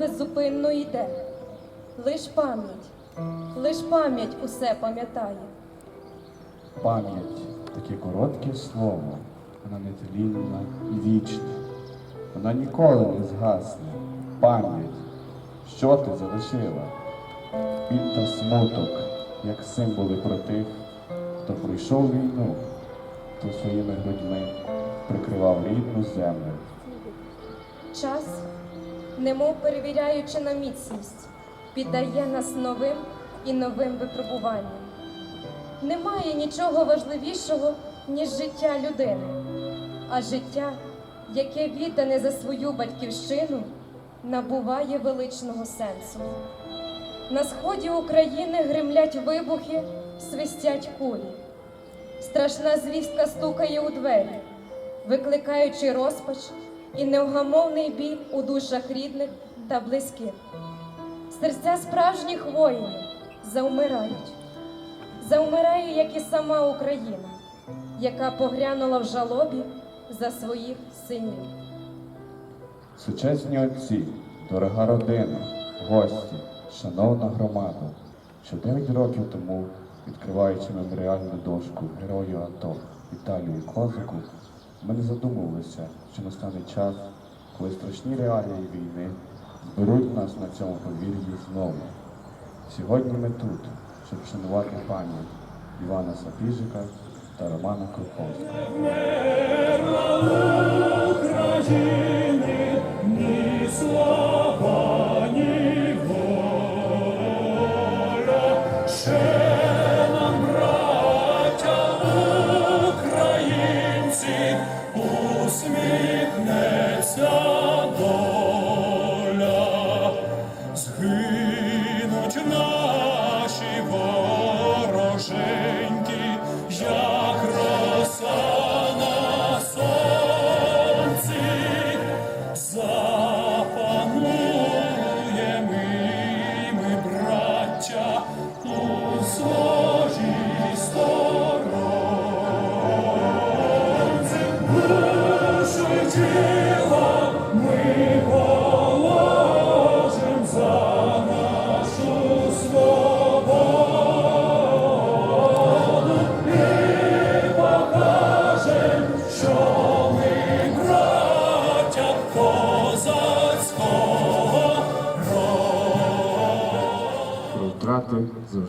беззупинно йде. Лиш пам'ять, лиш пам'ять усе пам'ятає. Пам'ять таке коротке слово, вона нетлінна і вічна. Вона ніколи не згасне. Пам'ять, що ти залишила? Біль та смуток, як символи про тих, хто пройшов війну, хто своїми грудьми прикривав рідну землю. Час, немов перевіряючи на міцність, піддає нас новим і новим випробуванням. Немає нічого важливішого, ніж життя людини, а життя, яке віддане за свою батьківщину, набуває величного сенсу. На сході України гримлять вибухи, свистять кулі. Страшна звістка стукає у двері, викликаючи розпач і невгамовний біль у душах рідних та близьких. Серця справжніх воїнів заумирають. Заумирає, як і сама Україна, яка поглянула в жалобі за своїх синів. Сучасні отці, дорога родина, гості, шановна громада, що 9 років тому, відкриваючи меморіальну дошку герою АТО Віталію Козаку, ми не задумувалися, що настане час, коли страшні реалії війни зберуть нас на цьому повір'ї знову. Сьогодні ми тут, щоб вшанувати пам'ять Івана Сапіжика та Романа Круковського.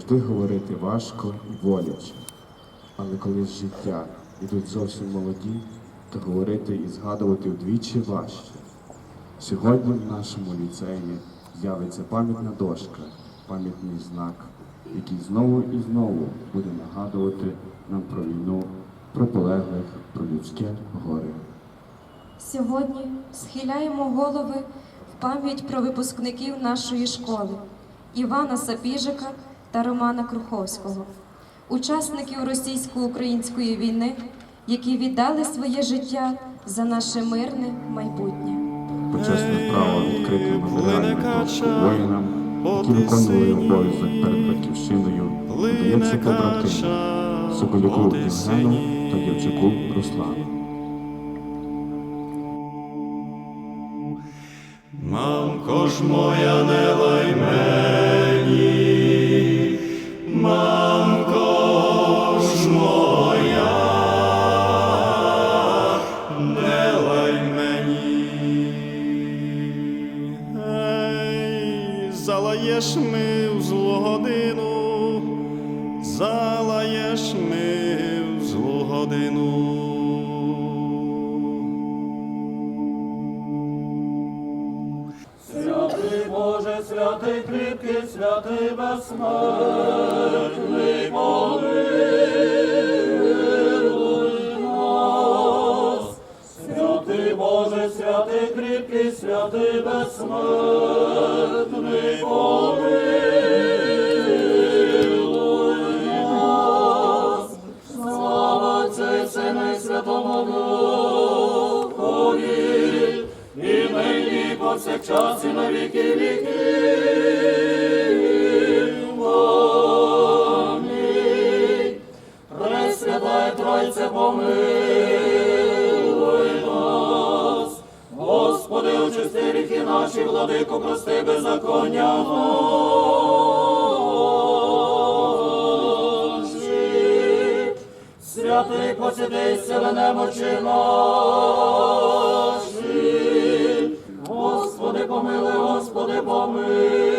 Завжди говорити важко і боляче. Але коли з життя йдуть зовсім молоді, то говорити і згадувати вдвічі важче. Сьогодні в нашому ліцеї з'явиться пам'ятна дошка, пам'ятний знак, який знову і знову буде нагадувати нам про війну, про полеглих, про людське горе. Сьогодні схиляємо голови в пам'ять про випускників нашої школи Івана Сапіжика та Романа Круховського, учасників російсько-української війни, які віддали своє життя за наше мирне майбутнє. Почесне право відкрити меморіальну дошку воїнам, які виконували обов'язок перед батьківщиною, надається побратиму Соколюку Євгену та Дівчаку Руслану. Мамко ж моя не лай святий кріпкий, святий безсмертний, помилуй. Святий Боже, святий кріпкий, святий безсмертний, помилуй повсякчас і на віки віків. Амінь. Тройце, помилуй нас. Господи, очисти ріхи наші, владико, прости беззаконня наші. Святий посіди, сили немочі наші. Помилуй, Господи, помилуй.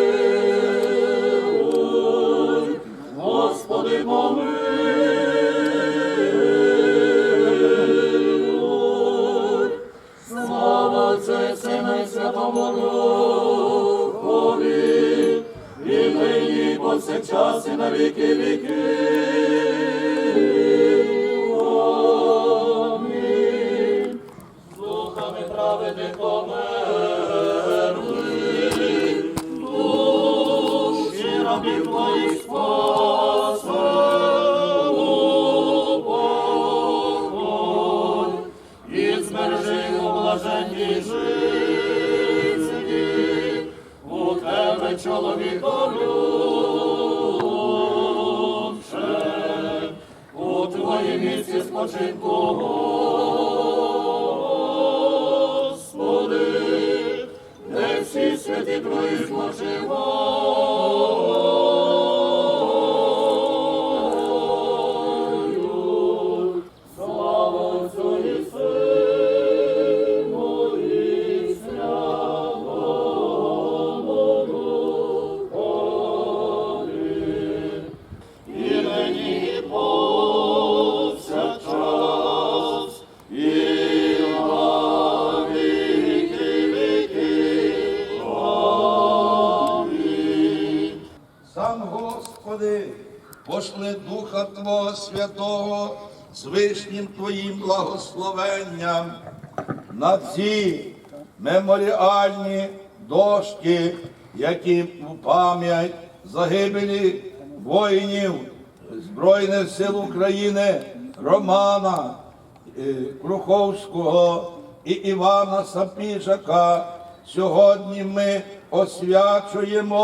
Вишнім Твоїм благословенням на ці меморіальні дошки, які в пам'ять загибелі воїнів Збройних сил України Романа е, Круховського і Івана Сапіжака. Сьогодні ми освячуємо.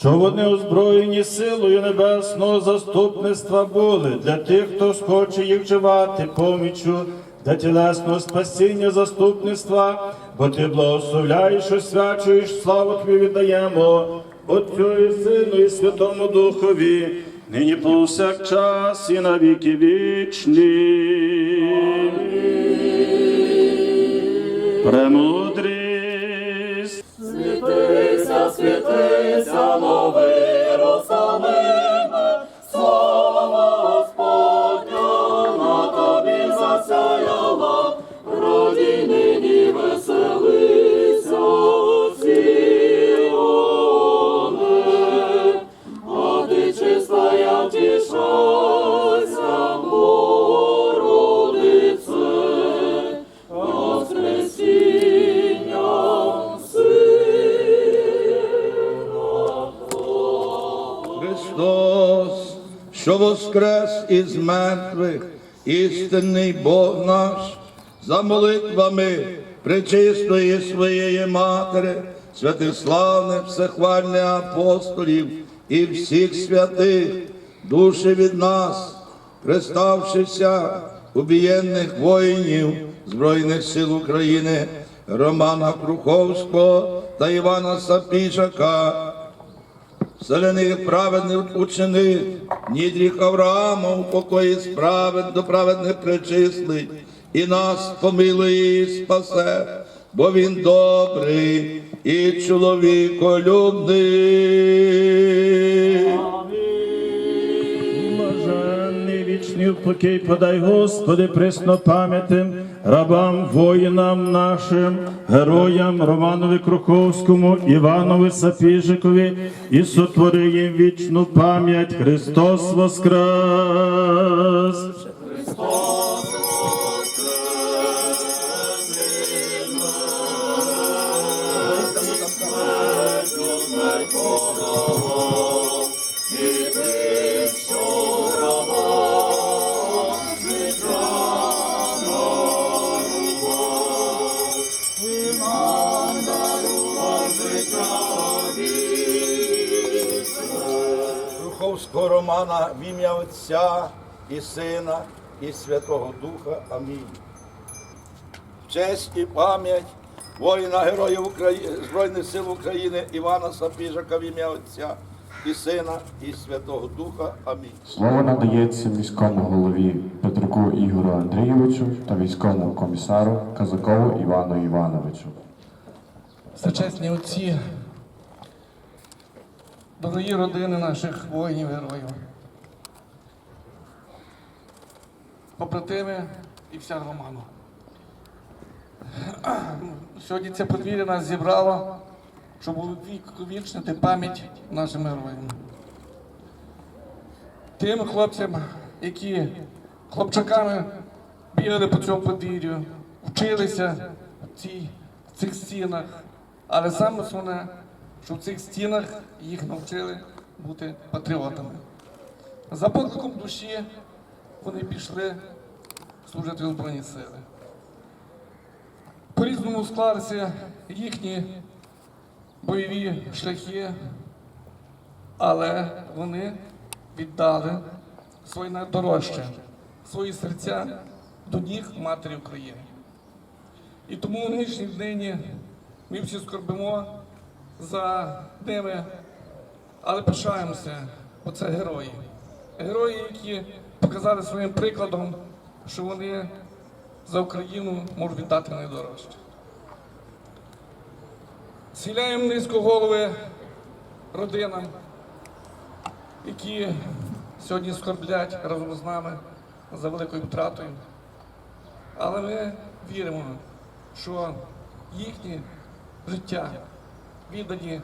Що вони озброєні силою небесного заступництва були для тих, хто схоче їх вживати помічу для тілесного спасіння заступництва, бо ти благословляєш, освячуєш, славу тобі віддаємо, Отцю і Сину, і Святому Духові, нині повсякчас і на віки вічні. Премудрість. Світися, світися, новий що воскрес із мертвих, істинний Бог наш, за молитвами пречистої своєї Матері, святиславних всехвальних апостолів і всіх святих, душі від нас, приставшися убієнних воїнів Збройних сил України, Романа Круховського та Івана Сапіжака, Вселених праведних учених, нідріх Авраама, у покої справед до праведних причислить, і нас помилує і спасе, бо він добрий і чоловіколюбний. Блаженний покій подай, Господи, присно пам'ятим рабам, воїнам нашим, героям Романові Круковському, Іванові Сапіжикові і сотвори їм вічну пам'ять Христос Воскрес! Руховського в ім'я Отця і Сина і Святого Духа. Амінь. В честь і пам'ять воїна героїв Украї... Збройних сил України Івана Сапіжака в ім'я Отця і Сина, і Святого Духа. Амінь. Слово надається міському голові Петруку Ігору Андрійовичу та військовому комісару Казакову Івану Івановичу. Всечесні отці, дорогі родини наших воїнів-героїв, побратими і вся громада. Сьогодні це подвір'я нас зібрало, щоб увічнити пам'ять нашим героям. Тим хлопцям, які хлопчаками бігали по цьому подвір'ю, вчилися в, цій, в цих стінах. Але саме основне, що в цих стінах їх навчили бути патріотами. За покликом душі вони пішли служити у Збройні сили. По-різному склалися їхні бойові шляхи, але вони віддали своє найдорожче, свої серця до ніг Матері України. І тому в нинішній днині ми всі скорбимо за ними, але пишаємося, бо це герої. Герої, які показали своїм прикладом, що вони за Україну можуть віддати найдорожче. Схиляємо низько голови родинам, які сьогодні скорблять разом з нами за великою втратою. Але ми віримо, що їхнє життя віддані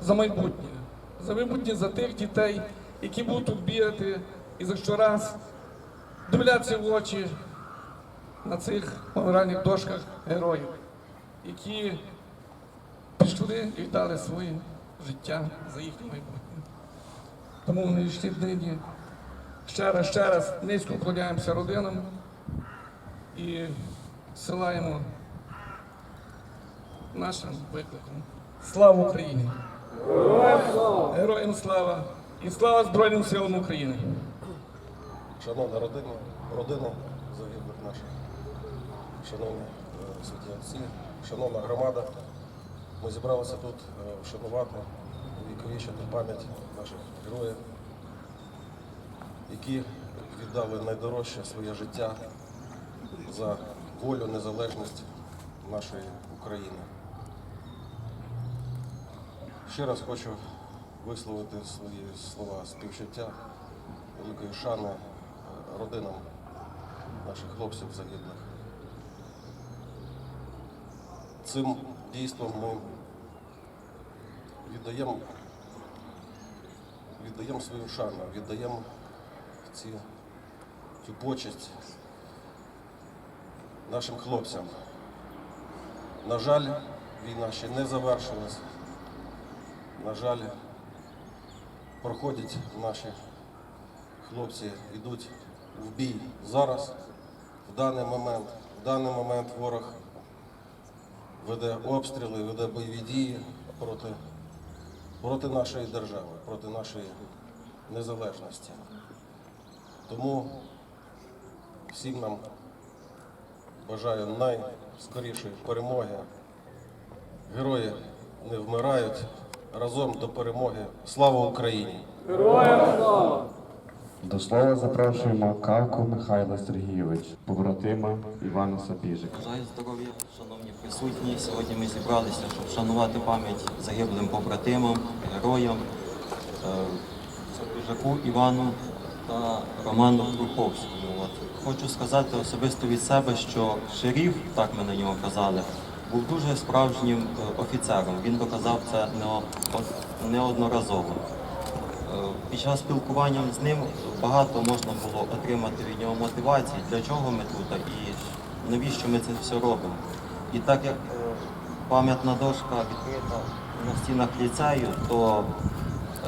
за майбутнє, за майбутнє за тих дітей, які будуть тут бігати і за щораз дивлятися в очі на цих меморіальних дошках героїв, які пішли і віддали своє життя за їхнє майбутнє. Тому в нинішні дні ще раз, ще раз низько вклоняємося родинам і силаємо нашим викликом. Слава Україні! Героям слава! І слава Збройним силам України! Шановна родина, родина загиблих наших, шановні е, святі отці, шановна громада, ми зібралися тут е, вшанувати, увіковічити пам'ять наших героїв, які віддали найдорожче своє життя за волю, незалежність нашої України. Ще раз хочу висловити свої слова співчуття, великої шани родинам наших хлопців загиблих. Цим дійством ми віддаємо, віддаємо свою шану, віддаємо ці, цю почесть нашим хлопцям. На жаль, війна ще не завершилась. На жаль, проходять наші хлопці, йдуть в бій зараз, в даний момент. В даний момент ворог веде обстріли, веде бойові дії проти, проти нашої держави, проти нашої незалежності. Тому всім нам бажаю найскорішої перемоги. Герої не вмирають. Разом до перемоги. Слава Україні! До слова запрошуємо Кавку Михайла Сергійович, побратима Івана Сапіжика. Бажаю здоров'я, шановні присутні. Сьогодні ми зібралися, щоб вшанувати пам'ять загиблим побратимам, героям, е, Сапіжаку Івану та Роману Круховському. Хочу сказати особисто від себе, що шеріф, так ми на нього казали, був дуже справжнім е, офіцером. Він доказав це нео- неодноразово. Е, Під час спілкування з ним багато можна було отримати від нього мотивації, для чого ми тут і навіщо ми це все робимо. І так як е, пам'ятна дошка відкрита на стінах ліцею, то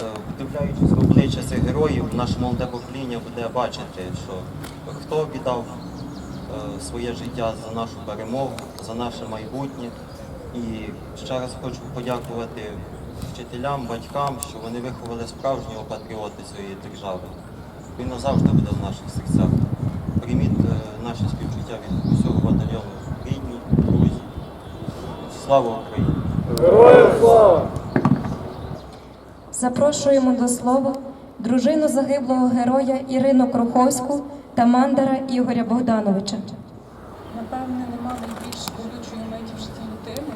е, вдивляючись в обличчя цих героїв, наше молоде покоління буде бачити, що хто віддав е, своє життя за нашу перемогу, за наше майбутнє. І ще раз хочу подякувати вчителям, батькам, що вони виховали справжнього патріота цієї держави. Він назавжди буде в наших серцях. Прийміть е, наше співчуття від усього батальйону рідні, друзі. Слава Україні! Запрошуємо до слова дружину загиблого героя Ірину Круховську та мандара Ігоря Богдановича. Напевне, нема найбільш болючої миті в житті людини.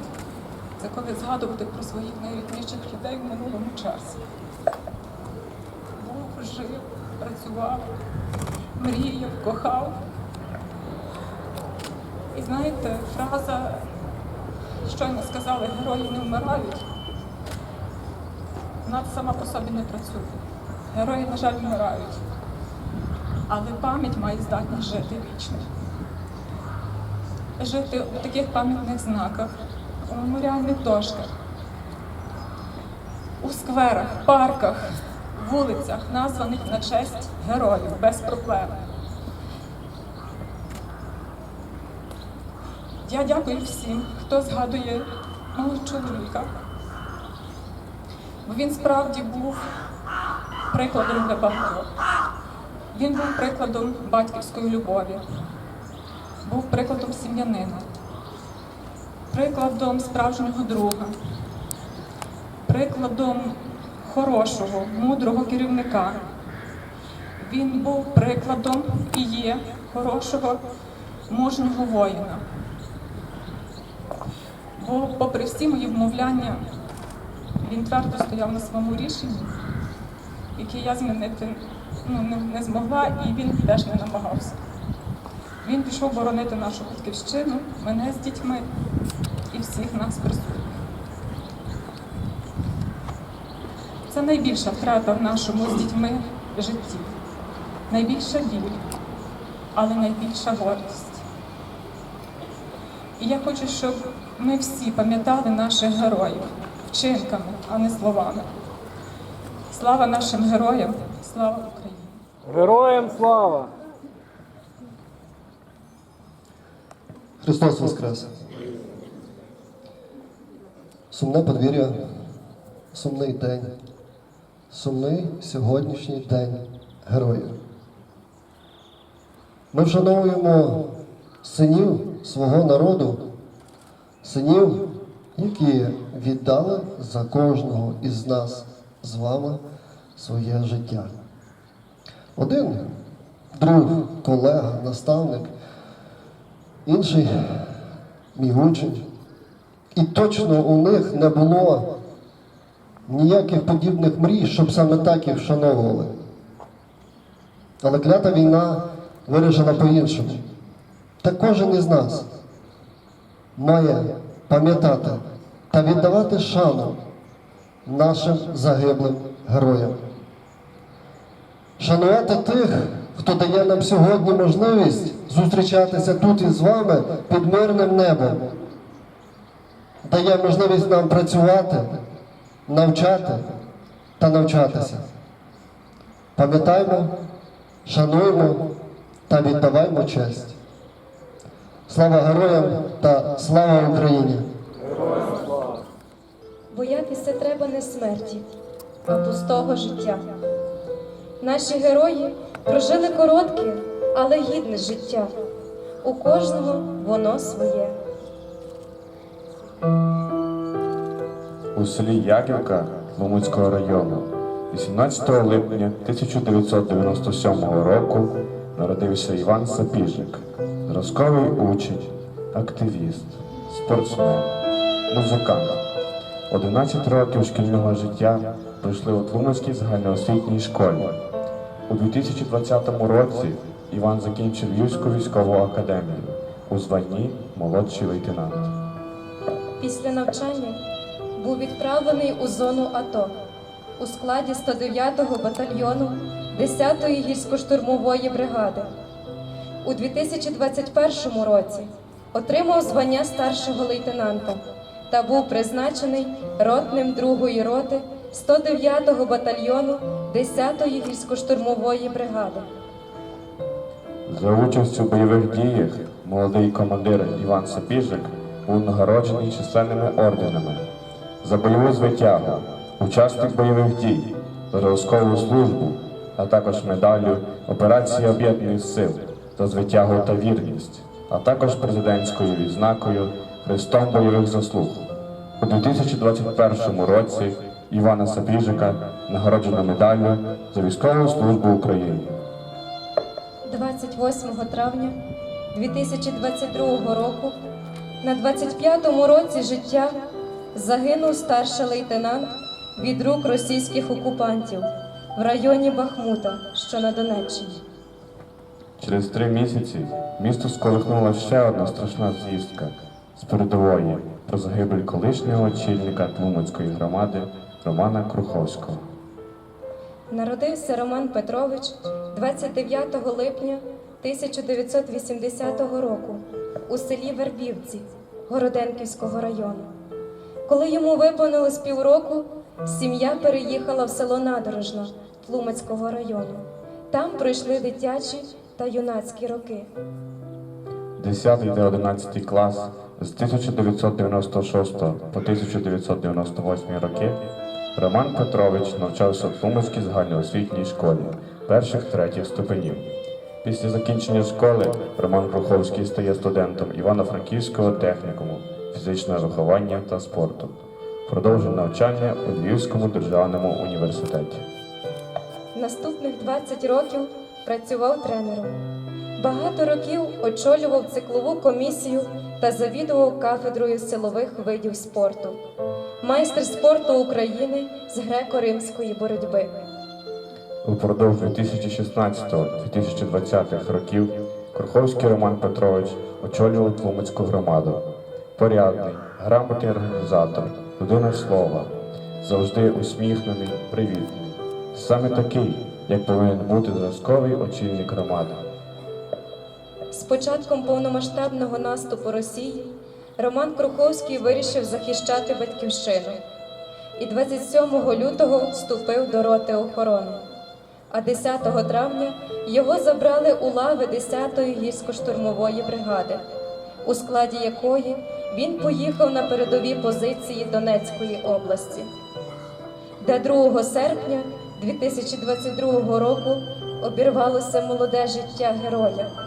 Це коли згадувати про своїх найрідніших людей в минулому часі. Був, жив, працював, мріяв, кохав. І знаєте, фраза, щойно сказали, герої не вмирають. Вона сама по собі не працює. Герої, на жаль, вмирають. Але пам'ять має здатність жити вічно жити у таких пам'ятних знаках, меморіальних дошках, у скверах, парках, вулицях, названих на честь героїв без проблем. Я дякую всім, хто згадує мого чоловіка, бо він справді був прикладом для багатьох. Він був прикладом батьківської любові був прикладом сім'янина, прикладом справжнього друга, прикладом хорошого, мудрого керівника. Він був прикладом і є хорошого, мужнього воїна. Бо, попри всі мої вмовляння, він твердо стояв на своєму рішенні, яке я змінити ну, не, не змогла, і він теж не намагався. Він пішов боронити нашу батьківщину, мене з дітьми і всіх нас присутніх. Це найбільша втрата в нашому з дітьми житті, найбільша біль, але найбільша гордість. І я хочу, щоб ми всі пам'ятали наших героїв вчинками, а не словами. Слава нашим героям, слава Україні! Героям слава! Христос Воскрес! Сумне подвір'я, сумний день, сумний сьогоднішній день героїв. Ми вшановуємо синів свого народу, синів, які віддали за кожного із нас з вами своє життя. Один друг, колега, наставник, інший мій учень. І точно у них не було ніяких подібних мрій, щоб саме так їх вшановували. Але клята війна вирішила по-іншому. Та кожен із нас має пам'ятати та віддавати шану нашим загиблим героям. Шанувати тих, хто дає нам сьогодні можливість зустрічатися тут із вами під мирним небом, дає можливість нам працювати, навчати та навчатися. Пам'ятаймо, шануємо та віддаваймо честь. Слава героям та слава Україні! Боятися треба не смерті, а пустого життя. Наші герої прожили коротке, але гідне життя. У кожного воно своє. у селі Яківка Ломуцького району 18 липня 1997 року народився Іван Сапіжик, зразковий учень, активіст, спортсмен, музикант. 11 років шкільного життя пройшли у Тлумацькій загальноосвітній школі. У 2020 році Іван закінчив Львівську військову академію у званні молодший лейтенант. Після навчання був відправлений у зону АТО у складі 109-го батальйону 10-ї гірсько-штурмової бригади. У 2021 році отримав звання старшого лейтенанта та був призначений ротним 2-ї роти 109-го батальйону 10-ї гірсько-штурмової бригади. За участь у бойових діях молодий командир Іван Сапіжик був нагороджений численними орденами за бойову звитягу, учасник бойових дій, за службу, а також медаллю Операції Об'єднаних сил за звитягу та вірність, а також президентською відзнакою Христом бойових заслуг. У 2021 році Івана Сапіжика нагороджено медаллю за військову службу Україні. 28 травня 2022 року на 25-му році життя загинув старший лейтенант від рук російських окупантів в районі Бахмута, що на Донеччині. Через три місяці місто сколихнула ще одна страшна звістка з передової про загибель колишнього очільника Тлумацької громади Романа Круховського. Народився Роман Петрович 29 липня 1980 року у селі Вербівці Городенківського району. Коли йому виповнилось півроку, сім'я переїхала в село Надорожна Тлумацького району. Там пройшли дитячі та юнацькі роки. 10 та 11 клас з 1996 по 1998 роки Роман Петрович навчався в Тлумацькій загальноосвітній школі перших третіх ступенів. Після закінчення школи Роман Круховський стає студентом Івано-Франківського технікуму фізичного виховання та спорту. Продовжує навчання у Львівському державному університеті. Наступних 20 років працював тренером. Багато років очолював циклову комісію та завідував кафедрою силових видів спорту. Майстер спорту України з греко-римської боротьби. Упродовж 2016-2020 років Круховський Роман Петрович очолював Тлумацьку громаду. Порядний, грамотний організатор, людина слова, завжди усміхнений, привітний. Саме такий, як повинен бути зразковий очільник громади. З початком повномасштабного наступу Росії Роман Круховський вирішив захищати батьківщину і 27 лютого вступив до роти охорони. А 10 травня його забрали у лави 10-ї гірсько-штурмової бригади, у складі якої він поїхав на передові позиції Донецької області, де 2 серпня 2022 року обірвалося молоде життя героя.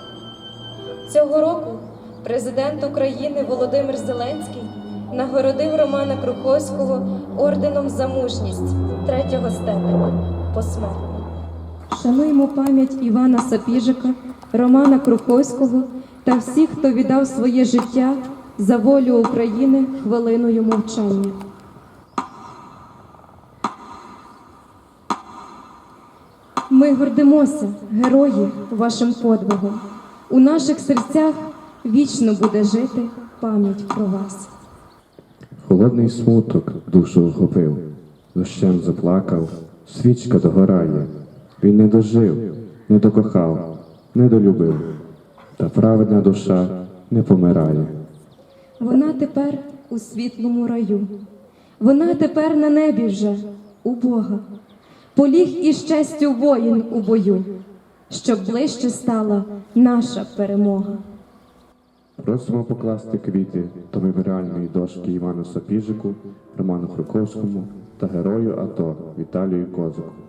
Цього року президент України Володимир Зеленський нагородив Романа Круховського орденом за мужність третього степеня посмертно. Шануємо пам'ять Івана Сапіжика, Романа Круховського та всіх, хто віддав своє життя за волю України хвилиною мовчання. Ми гордимося, герої, вашим подвигом. У наших серцях вічно буде жити пам'ять про вас. Холодний смуток душу охопив, дощем заплакав, свічка догорає. Він не дожив, не докохав, не долюбив, та праведна душа не помирає. Вона тепер у світлому раю. Вона тепер на небі вже у Бога. Поліг із честю воїн у бою, щоб ближче стала наша перемога. Просимо покласти квіти до меморіальної дошки Івану Сапіжику, Роману Хруковському та герою АТО Віталію Козаку.